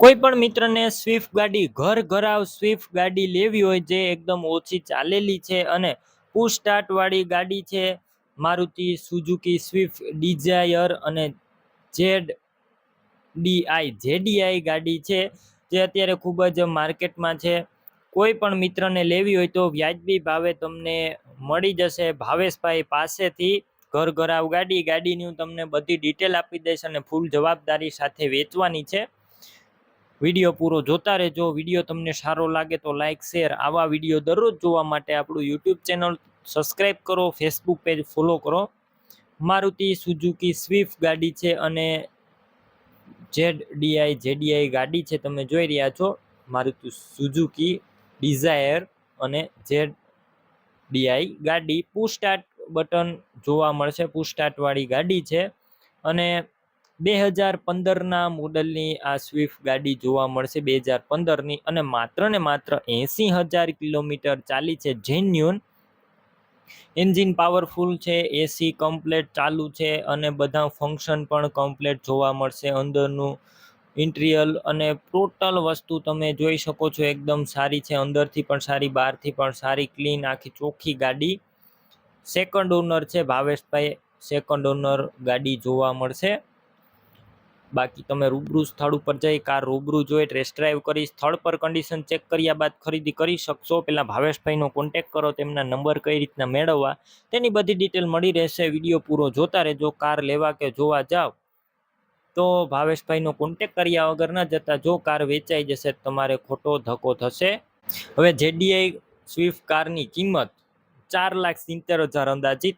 કોઈ પણ મિત્રને સ્વિફ્ટ ગાડી, ઘર ઘરાવ સ્વિફ્ટ ગાડી લેવી હોય જે એકદમ ઓછી ચાલેલી છે અને પુશ સ્ટાર્ટવાળી ગાડી છે, મારુતિ સુઝુકી સ્વિફ્ટ ડિઝાયર અને જેડ ડીઆઈ જેડીઆઈ ગાડી છે, જે અત્યારે ખૂબ જ માર્કેટમાં છે. કોઈ પણ મિત્રને લેવી હોય તો વ્યાજબી ભાવે તમને મળી જશે. ભાવેશભાઈ પાસેથી ઘર ઘરાવ ગાડી, ગાડીની હું તમને બધી ડિટેલ આપી દઈશ અને ફૂલ જવાબદારી સાથે વેચવાની છે. વીડિયો પૂરો જોતા રહેજો. વીડિયો તમને સારો લાગે તો લાઇક શેર આવા વીડિયો દરરોજ જોવા માટે આપણું યુટ્યુબ ચેનલ સબસ્ક્રાઈબ કરો ફેસબુક પેજ ફોલો કરો. મારુતિ સુઝુકી સ્વિફ્ટ ગાડી છે અને જેડ ડીઆઈ જેડીઆઈ ગાડી છે. તમે જોઈ રહ્યા છો મારુતિ સુઝુકી ડિઝાયર અને જેડ ડીઆઈ ગાડી. પુશ સ્ટાર્ટ બટન જોવા મળશે. પુશ ગાડી છે અને બે હજાર પંદરના મોડલની આ સ્વિફ્ટ ગાડી જોવા મળશે બે હજાર પંદરની અને માત્ર ને માત્ર એંસી હજાર કિલોમીટર ચાલી છે. જેન્યુન એન્જિન પાવરફુલ છે એસી કમ્પ્લેટ ચાલુ છે અને બધા ફંક્શન પણ કમ્પ્લેટ જોવા મળશે. અંદરનું ઇન્ટિરિયલ અને ટોટલ વસ્તુ તમે જોઈ શકો છો, એકદમ સારી છે. અંદરથી પણ સારી, બહારથી પણ સારી ક્લીન આખી ચોખ્ખી ગાડી. સેકન્ડ ઓનર છે ભાવેશભાઈ. સેકન્ડ ઓનર ગાડી જોવા મળશે. બાકી તમે રૂબરૂ સ્થળ ઉપર જઈ કાર રૂબરૂ જોઈ ટેસ્ટ ડ્રાઈવ કરી, સ્થળ પર કન્ડિશન ચેક કર્યા બાદ ખરીદી કરી શકશો. પહેલાં ભાવેશભાઈનો કોન્ટેક કરો, તેમના નંબર કઈ રીતના મેળવવા, તેની બધી ડિટેલ મળી રહેશે. વીડિયો પૂરો જોતા રહેજો, કાર લેવા કે જોવા જાઓ તો ભાવેશભાઈનો કોન્ટેક કર્યા વગર ન જતા જો કાર વેચાઈ જશે, તમારે ખોટો ધક્કો થશે. હવે જેડીઆઈ સ્વિફ્ટ કારની કિંમત ચાર લાખ સિત્તેર હજાર અંદાજિત.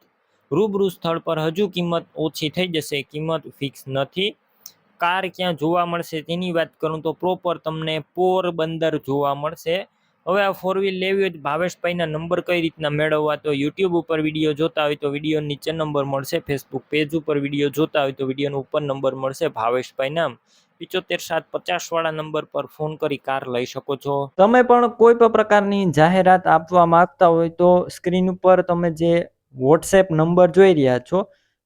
રૂબરૂ સ્થળ પર હજુ કિંમત ઓછી થઈ જશે, કિંમત ફિક્સ નથી. કાર ક્યાં જોવા મળશે તેની વાત કરું તો પ્રોપર તમને પોરબંદર જોવા મળશે. હવે આ ફોર વ્હીલ લેવી હોય તો ભાવેશભાઈના નંબર કઈ રીતના મેળવવા તો યુટ્યુબ ઉપર વીડિયો જોતા હોય તો વીડિયો નીચે નંબર મળશે ફેસબુક પેજ ઉપર વીડિયો જોતા હોય તો વિડીયોનો ઉપર નંબર મળશે ભાવેશભાઈ નામ. પિચોતેર સાત પચાસ વાળા નંબર પર ફોન કરી કાર લઈ શકો છો. તમે પણ કોઈ પણ પ્રકારની જાહેરાત આપવા માંગતા હોય તો સ્ક્રીન ઉપર તમે જે વોટ્સએપ નંબર જોઈ રહ્યા છો